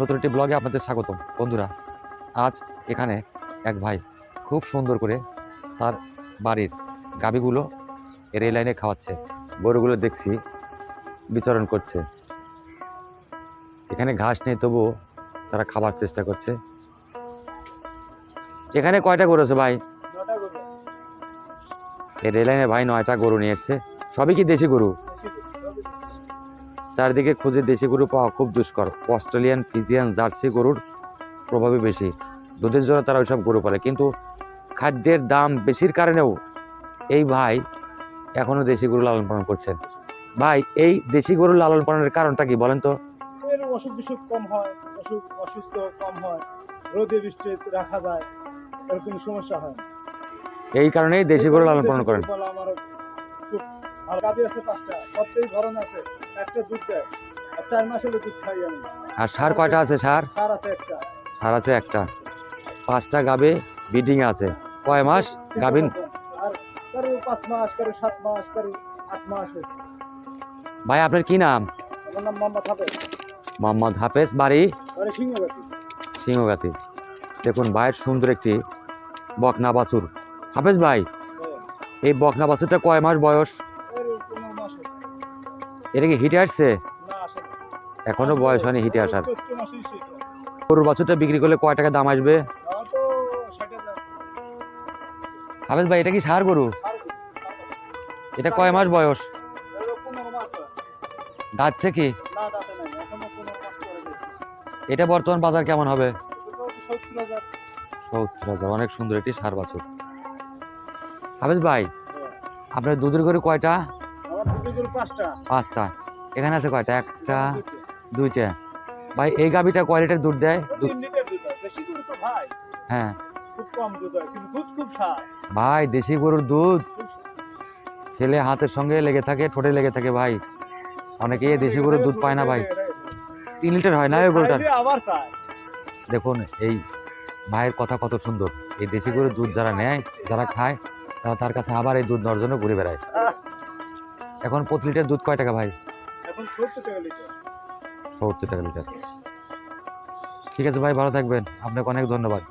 নতুন একটি ব্লগে আপনাদের স্বাগতম। বন্ধুরা আজ এখানে এক ভাই খুব সুন্দর করে তার বাড়ির গাবিগুলো রেল লাইনে খাওয়াচ্ছে। গরুগুলো দেখছি বিচরণ করছে। এখানে ঘাস নেই তবুও তারা খাবার চেষ্টা করছে। এখানে কয়টা গরু আছে ভাই? এই রেল লাইনে ভাই নয়টা গরু নিয়ে এসছে। সবই কি দেশি গরু। চারিদিকে খুঁজে দেশি গরু পাওয়া খুব দুষ্কর। অস্ট্রেলিয়ান ফিজিয়ান জার্সি গরুর প্রভাবই বেশি। দুধের জন্য তারা ওইসব গরু পালে। কিন্তু খাদ্যের দাম বেশির কারণেও এই ভাই এখনও দেশি গরু লালন পালন করছেন। ভাই এই দেশি গরু লালন পালনের কারণটা কি বলেন তো? অসুখ বিসুখ কম হয় অসুখ অসুস্থ কম হয় রোদে বৃষ্টি রাখা যায় এর কোনো সমস্যা হয়। এই কারণেই দেশি গরু লালন পালন করেন। আমার ভালো আছে পাঁচটা সবটাই ধরন আছে একটা দুধ দেয়। আর চার মাস হলে দুধ খাই আমি। আর সার কয়টা আছে সার? সার আছে একটা। সার আছে একটা। পাঁচটা গাবে বিডিং আছে। কয় মাস গাভিন আর কারও পাঁচ মাস কারও সাত মাস কারও আট মাস হয়েছে। ভাই আপনার কি নাম? আমার নাম মোহাম্মদ হাফেজ। মোহাম্মদ হাফেজ বাড়ি? বাড়ি সিংহবাটি সিংহগাতি। দেখুন ভাইয়ের সুন্দর একটি বকনা বাছুর। হাফেজ ভাই এই বকনা বাছুরটা কয় মাস বয়স? এটা কি হিটে আসছে। এখনও বয়স হয়নি হিটে আসার। গরুর বাছুরটা বিক্রি করলে কয় টাকা দাম আসবে হাফেজ ভাই, এটা কি সার গরু এটা কয় মাস বয়স। দাঁতছে কি। এটা বর্তমান বাজার কেমন হবে সত্তর হাজার। অনেক সুন্দর একটি সার বাছুর হাফেজ ভাই, আপনার দুধের গরু কয়টা পাঁচটা। এখানে আছে কয়টা? একটা দুইটা। ভাই এই গাভিটা কয় লিটার দুধ দেয়? হয়। ভাই, দেশি গরুর দুধ? খেলে হাতের সঙ্গে লেগে থাকে ঠোঁটে লেগে থাকে ভাই। অনেকেই দেশি গরুর দুধ পায় না ভাই। তিন লিটার হয় না ওই গরুটার। দেখুন এই ভাইয়ের কথা কত সুন্দর। এই দেশি গরুর দুধ যারা নেয় যারা খায় তারা তার কাছে আবার এই দুধ নেওয়ার জন্য ঘুরে বেড়ায়। এখন প্রতি লিটার দুধ কয় টাকা ভাই? এখন সত্তর টাকা লিটার। সত্তর টাকা লিটার। ঠিক আছে ভাই ভালো থাকবেন। আপনাকে অনেক ধন্যবাদ।